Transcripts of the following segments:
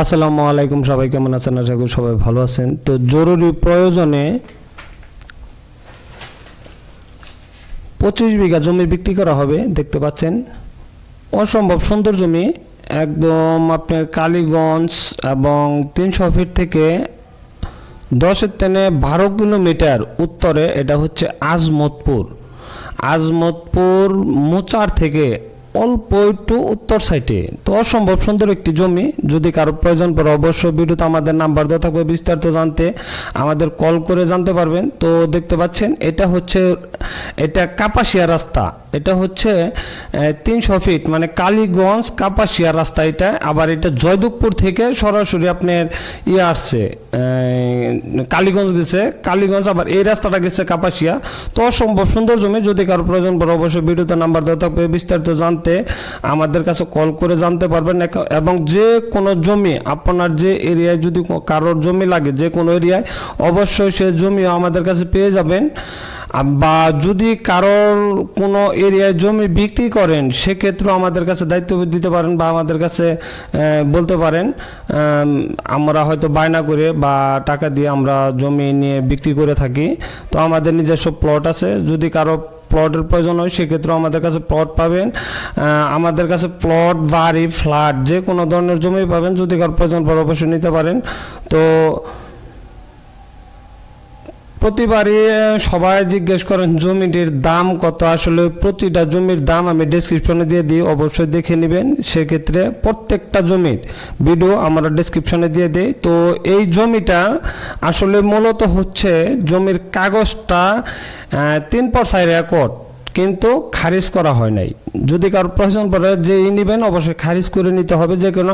আসসালামু আলাইকুম, সবাই কেমন আছেন? আশা করি সবাই ভালো আছেন। তো জরুরি প্রয়োজনে পঁচিশ বিঘা জমি বিক্রি করা হবে, দেখতে পাচ্ছেন। অসম্ভব সুন্দর জমি, একদম আপনার কালীগঞ্জ এবং তিনশো ফিট থেকে দশের টেনে বারো কিলোমিটার উত্তরে, এটা হচ্ছে আজমতপুর। আজমতপুর মোচার থেকে অল্প একটু উত্তর সাইটে তো অসম্ভব সুন্দর একটি জমি। যদি কারও প্রয়োজন পড়ে, অবশ্যই ভিডিওতে আমাদের নাম্বার দেওয়া থাকবে বিস্তারিত জানতে। আমাদের কল করে জানতে পারবেন। তো দেখতে পাচ্ছেন, এটা হচ্ছে, এটা কাপাসিয়া রাস্তা। এটা হচ্ছে তিনশো ফিট মানে কালীগঞ্জ, কাপাসিয়া রাস্তা এটা। আবার এটা জয়দুকপুর থেকে সরাসরি আপনার ইয়ে আসছে কালীগঞ্জ গেছে। কালীগঞ্জ আবার এই রাস্তাটা গেছে কাপাসিয়া। তো অসম্ভব সুন্দর জমি, যদি কারও প্রয়োজন পড়ে অবশ্যই ভিডিওতে নাম্বার দেওয়া থাকবে, বিস্তারিত জানতে আমাদের কাছে কল করে জানতে পারবেন। এবং যে কোনো জমি, আপনার যে এরিয়ায় যদি কারোর জমি লাগে, যে কোনো এরিয়ায়, অবশ্যই সে জমিও আমাদের কাছে পেয়ে যাবেন। বা যদি কারোর কোনো এরিয়ায় জমি বিক্রি করেন, সেক্ষেত্রেও আমাদের কাছে দায়িত্ব দিতে পারেন বা আমাদের কাছে বলতে পারেন আমরা হয়তো বায়না করে বা টাকা দিয়ে আমরা জমি নিয়ে বিক্রি করে থাকি। তো আমাদের নিজস্ব প্লট আছে। যদি কারও প্লটের প্রয়োজন হয়, সেক্ষেত্রেও আমাদের কাছে প্লট পাবেন। আমাদের কাছে প্লট বাড়ি ফ্ল্যাট যে কোনো ধরনের জমি পাবেন। যদি কারও প্রয়োজন পড়ে অবশ্যই নিতে পারেন। তো প্রতিবারই সবাই জিজ্ঞেস করেন, জমিটির দাম কত? আসলে প্রতিটা জমির দাম আমি ডেসক্রিপশনে দিয়ে দিই, অবশ্যই দেখে নেবেন। সেক্ষেত্রে প্রত্যেকটা জমির ভিডিও আমরা ডেসক্রিপশনে দিয়ে দিই। তো এই জমিটা আসলে মূলত হচ্ছে জমির কাগজটা তিন পর রেকর্ড কিন্তু খারিজ করা হয় নাই। যদি কারও প্রয়োজন পড়ে যে নেবেন, অবশ্যই খারিজ করে নিতে হবে যে কোনো।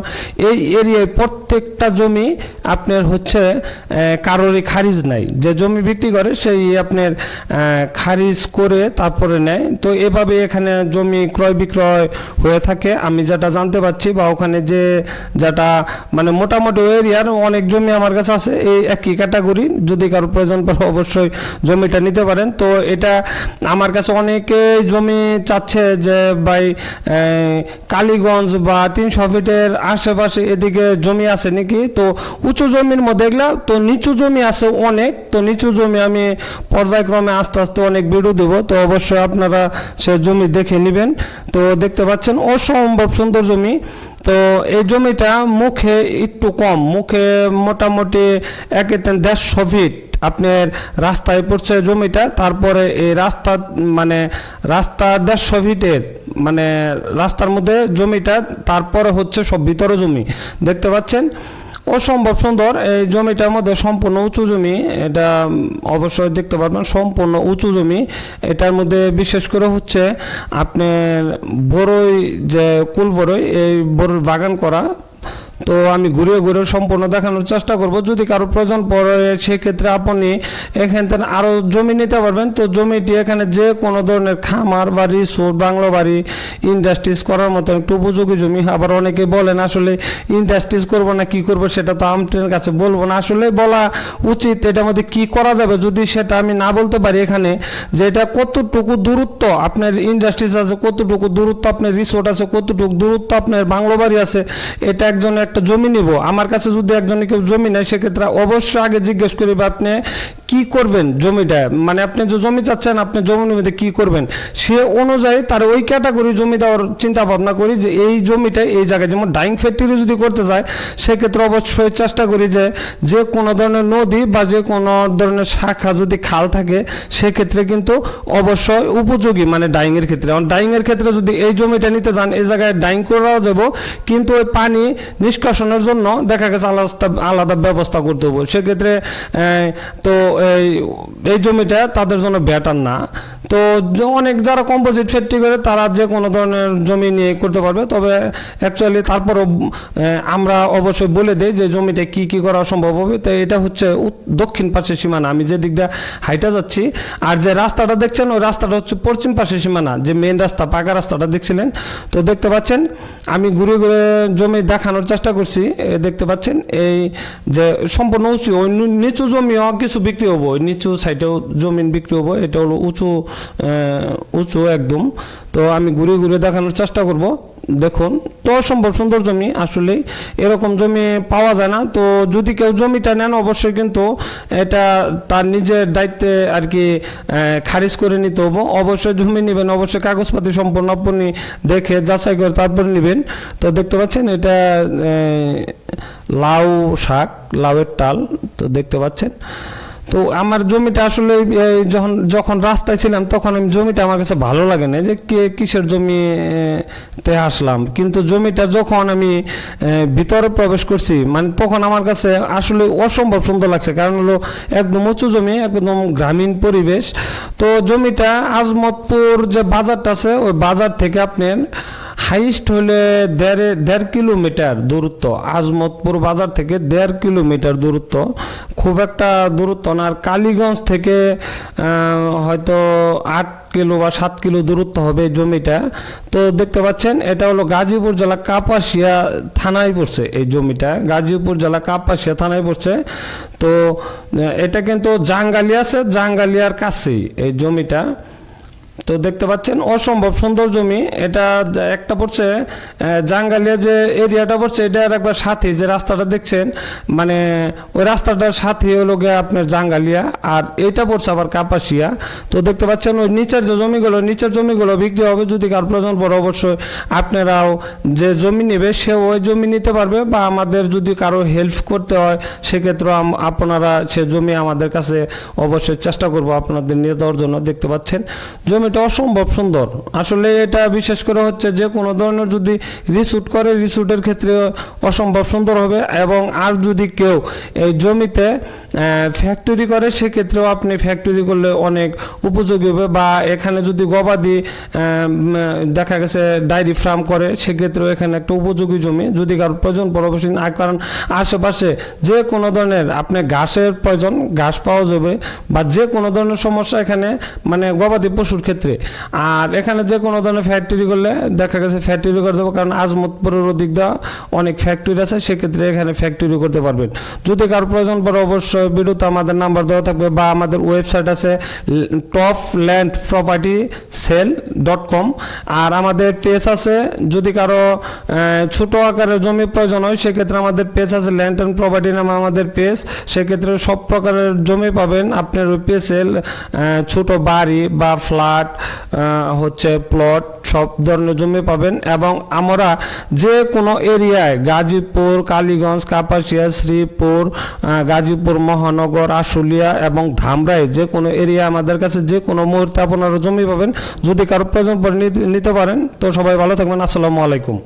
এই এরিয়ায় প্রত্যেকটা জমি আপনার হচ্ছে কারোরই খারিজ নাই। যে জমি বিক্রি করে, সেই আপনার খারিজ করে তারপরে নেয়। তো এভাবে এখানে জমি ক্রয় বিক্রয় হয়ে থাকে। আমি যেটা জানতে পারছি বা ওখানে যে যেটা মানে মোটামুটি এরিয়ার অনেক জমি আমার কাছে আছে, এই একই ক্যাটাগরি। যদি কারও প্রয়োজন পড়ে, অবশ্যই জমিটা নিতে পারেন। তো এটা আমার কাছে অনেকে জমি চাচ্ছে যে ভাই কালীগঞ্জ বা তিনশো ফিটের আশেপাশে এদিকে জমি আছে নাকি? তো উঁচু জমির মধ্যে এগুলা তো নিচু জমি আছে অনেক, তো নিচু জমি আমি পর্যায়ক্রমে আস্তে আস্তে অনেক ভিডিও দেবো। তো অবশ্যই আপনারা সে জমি দেখে নেবেন। তো দেখতে পাচ্ছেন, অসম্ভব সুন্দর জমি। তো এই জমিটা মুখে একটু কম, মুখে মোটামুটি একে দেড়শো ফিট। আপনার রাস্তায় পড়ছে জমিটা, তারপরে এই রাস্তা মানে রাস্তা দেড়শো ফিটের মানে রাস্তার মধ্যে জমিটা, তারপরে হচ্ছে সব ভিতরে জমি। দেখতে পাচ্ছেন? অসম্ভব সুন্দর। এই জমিটার মধ্যে সম্পূর্ণ উঁচু জমি। এটা অবশ্যই দেখতে পারবেন, সম্পূর্ণ উঁচু জমি। এটার মধ্যে বিশেষ করে হচ্ছে আপনার বড়ই যে কুল বড়ই এই বড়ির বাগান করা তো আমি ঘুরে ঘুরে সম্পূর্ণ দেখানোর চেষ্টা করব। যদি কারও প্রয়োজন পড়ে, সেক্ষেত্রে আপনি এখান থেকে আরও জমি নিতে পারবেন। তো জমিটি এখানে যে কোনো ধরনের খামার বাড়ি সুর বাংলো বাড়ি ইন্ডাস্ট্রিজ করার মতো একটু উপযোগী জমি। আবার অনেকে বলেন, আসলে ইন্ডাস্ট্রিজ করব না, কি করব সেটা তো আমটের কাছে বলব না। আসলে বলা উচিত এটার মধ্যে কি করা যাবে যদি সেটা আমি না বলতে পারি এখানে, যে এটা কতটুকু দূরত্ব আপনার ইন্ডাস্ট্রিজ আছে, কতটুকু দূরত্ব আপনার রিসোর্ট আছে, কতটুকু দূরত্ব আপনার বাংলো বাড়ি আছে, এটা একজন একটা জমি নিব, আমার কাছে যদি একজনে কেউ জমি নেয়, সেক্ষেত্রে অবশ্যই আগে জিজ্ঞেস করি বা আপনি কি করবেন জমিটা? মানে আপনি যে জমি চাচ্ছেন, আপনি মধ্যে কি করবেন? সে অনুযায়ী তার ওই ক্যাটাগরি জমি দেওয়ার চিন্তা ভাবনা করি যে, এই জমিটা এই জায়গায় যেমন ডাইং ফ্যাক্টরি যদি করতে চায়, সেক্ষেত্রে অবশ্যই চেষ্টা করি যে যে কোনো ধরনের নদী বা যে কোনো ধরনের শাখা যদি খাল থাকে, সেক্ষেত্রে কিন্তু অবশ্যই উপযোগী মানে ডাইংয়ের ক্ষেত্রে। ডাইংয়ের ক্ষেত্রে যদি এই জমিটা নিতে যান এই জায়গায় ডাইং করাও যাব, কিন্তু ওই পানি নিষ্কাশনের জন্য দেখা গেছে আলাদা আলাদা ব্যবস্থা করতে হবে। সেক্ষেত্রে তো এই এই জমিটা তাদের জন্য ব্যাটার না। তো অনেক যারা কম্পোজিট ফ্যাক্টরি করে, তারা যে কোনো ধরনের জমি নিয়ে করতে পারবে। তবে অ্যাকচুয়ালি তারপরও আমরা অবশ্যই বলে দিই যে জমিটা কি কি করা সম্ভব হবে। তো এটা হচ্ছে দক্ষিণ পাশের সীমানা। আমি যে দিক দিয়ে হাইটা যাচ্ছি, আর যে রাস্তাটা দেখছেন, ওই রাস্তাটা হচ্ছে পশ্চিম পাশের সীমানা। যে মেন রাস্তা, পাকা রাস্তাটা দেখছিলেন, তো দেখতে পাচ্ছেন, আমি ঘুরে ঘুরে জমি দেখানোর চেষ্টা করছি দেখতে পাচ্ছেন, এই যে সম্পূর্ণ উঁচু, ওই নিচু জমিও কিছু বিক্রি হব নিচু সাইডেও জমিন বিক্রি হব, এটা হলো উঁচু উঁচু একদম। তো আমি ঘুরে ঘুরে দেখানোর চেষ্টা করব। দেখুন, তো অসম্ভব সুন্দর জমি আসলে এরকম জমি পাওয়া যায় না। তো যদি কেউ জমিটা নেন, অবশ্যই কিন্তু এটা তার নিজের দায়িত্বে আর কি খারিজ করে নিতে হবে। অবশ্যই জমি নেবেন, অবশ্যই কাগজপাতি সম্পূর্ণ আপনি দেখে যাচাই করে তারপরে নেবেন। তো দেখতে পাচ্ছেন, এটা লাউ শাক, লাউয়ের টাল, তো দেখতে পাচ্ছেন। তো আমার জমিটা আসলে যখন যখন রাস্তায় ছিলাম তখন আমি জমিটা আমার কাছে ভালো লাগে না যে কে কিসের জমি এ, তে আসলাম। কিন্তু জমিটা যখন আমি ভিতরে প্রবেশ করছি মানে তখন আমার কাছে আসলে অসম্ভব সুন্দর লাগছে। কারণ হলো একদম উঁচু জমি একদম গ্রামীণ পরিবেশ। তো জমিটা আজমতপুর যে বাজারটা আছে ওই বাজার থেকে আপনার হাইস্ট হলে দেড় দেড় কিলোমিটার দূরত্ব, আজমতপুর বাজার থেকে দেড় কিলোমিটার দূরত্ব। খুব একটা দূরত্ব না, আর কালীগঞ্জ থেকে হয়তো আট কিলো বা সাত কিলো দূরত্ব হবে জমিটা। তো দেখতে পাচ্ছেন, এটা হলো গাজীপুর জেলা কাপাসিয়া থানায় পড়ছে এই জমিটা। গাজীপুর জেলা কাপাসিয়া থানায় পড়ছে। তো এটা কিন্তু জাঙ্গালি আছে, জাঙ্গালিয়ার কাছেই এই জমিটা। তো দেখতে পাচ্ছেন, অসম্ভব সুন্দর জমি। এটা একটা পড়ছে জাঙ্গালিয়া যে এরিয়াটা পড়ছে, এটার একবার সাথে যে রাস্তাটা দেখছেন মানে ওই রাস্তাটার সাথে হলো গিয়ে আপনার জাঙ্গালিয়া, আর এটা পড়ছে আবার কাপাসিয়া। তো দেখতে পাচ্ছেন, ওই নিচের যে জমিগুলো, নিচের জমিগুলো বিক্রি হবে যদি কার প্রয়োজন পড়ে অবশ্যই আপনারাও যে জমি নেবে সে ওই জমি নিতে পারবে, বা আমাদের যদি কারও হেল্প করতে হয়, সেক্ষেত্রে আপনারা সে জমি আমাদের কাছে অবশ্যই চেষ্টা করব আপনাদের নিয়ে দেওয়ার জন্য। দেখতে পাচ্ছেন জমিটা অসম্ভব সুন্দর। আসলে এটা বিশেষ করে হচ্ছে যে কোনো ধরনের যদি রিসুট করে, রিসুটের ক্ষেত্রে অসম্ভব সুন্দর হবে এবং আর যদি কেউ এই জমিতে ফ্যাক্টরি করে, সেক্ষেত্রেও আপনি ফ্যাক্টরি করলে অনেক উপযোগী হবে বা এখানে যদি গবাদি দেখা গেছে ডায়েরি ফার্ম করে, সেক্ষেত্রেও এখানে একটা উপযোগী জমি। যদি কারও প্রয়োজন পরবর্তী কারণ আশেপাশে যে কোনো ধরনের আপনি ঘাসের প্রয়োজন, ঘাস পাওয়া যাবে বা যে কোনো ধরনের সমস্যা এখানে মানে গবাদি পশুর ক্ষেত্রে আর এখানে যে কোনো ধরনের ফ্যাক্টরি করলে দেখা গেছে ফ্যাক্টরি করে দেবো, কারণ আজমতপুরের ওদিক দেওয়া অনেক ফ্যাক্টরি আছে, সেক্ষেত্রে এখানে ফ্যাক্টরি করতে পারবেন। যদি কারও প্রয়োজন পড়ে অবশ্যই ভিডিওতে আমাদের নাম্বার দেওয়া থাকবে বা আমাদের ওয়েবসাইট আছে top land property sale dot com আর আমাদের পেজ আছে, যদি কারও ছোট আকারের জমি প্রয়োজন হয়, সেক্ষেত্রে আমাদের পেজ আছে ল্যান্ড অ্যান্ড প্রপার্টি নামে আমাদের পেজ সেক্ষেত্রে সব প্রকারের জমি পাবেন। আপনার ওই পেজে ছোট বাড়ি বা ফ্ল্যাট হচ্ছে প্লট সব ধরনের জমি পাবেন এবং আমরা যে কোনো এরিয়ায় গাজীপুর, কালীগঞ্জ, কাপাসিয়া, শ্রীপুর গাজীপুর, মহানগর, আশুলিয়া এবং ধামরাই যে কোনো এরিয়া আমাদের কাছে যে কোনো মুহূর্তে আপনারা জমি পাবেন। যদি কারও প্রয়োজন নিতে পারেন, তো সবাই ভালো থাকবেন। আসসালামু আলাইকুম।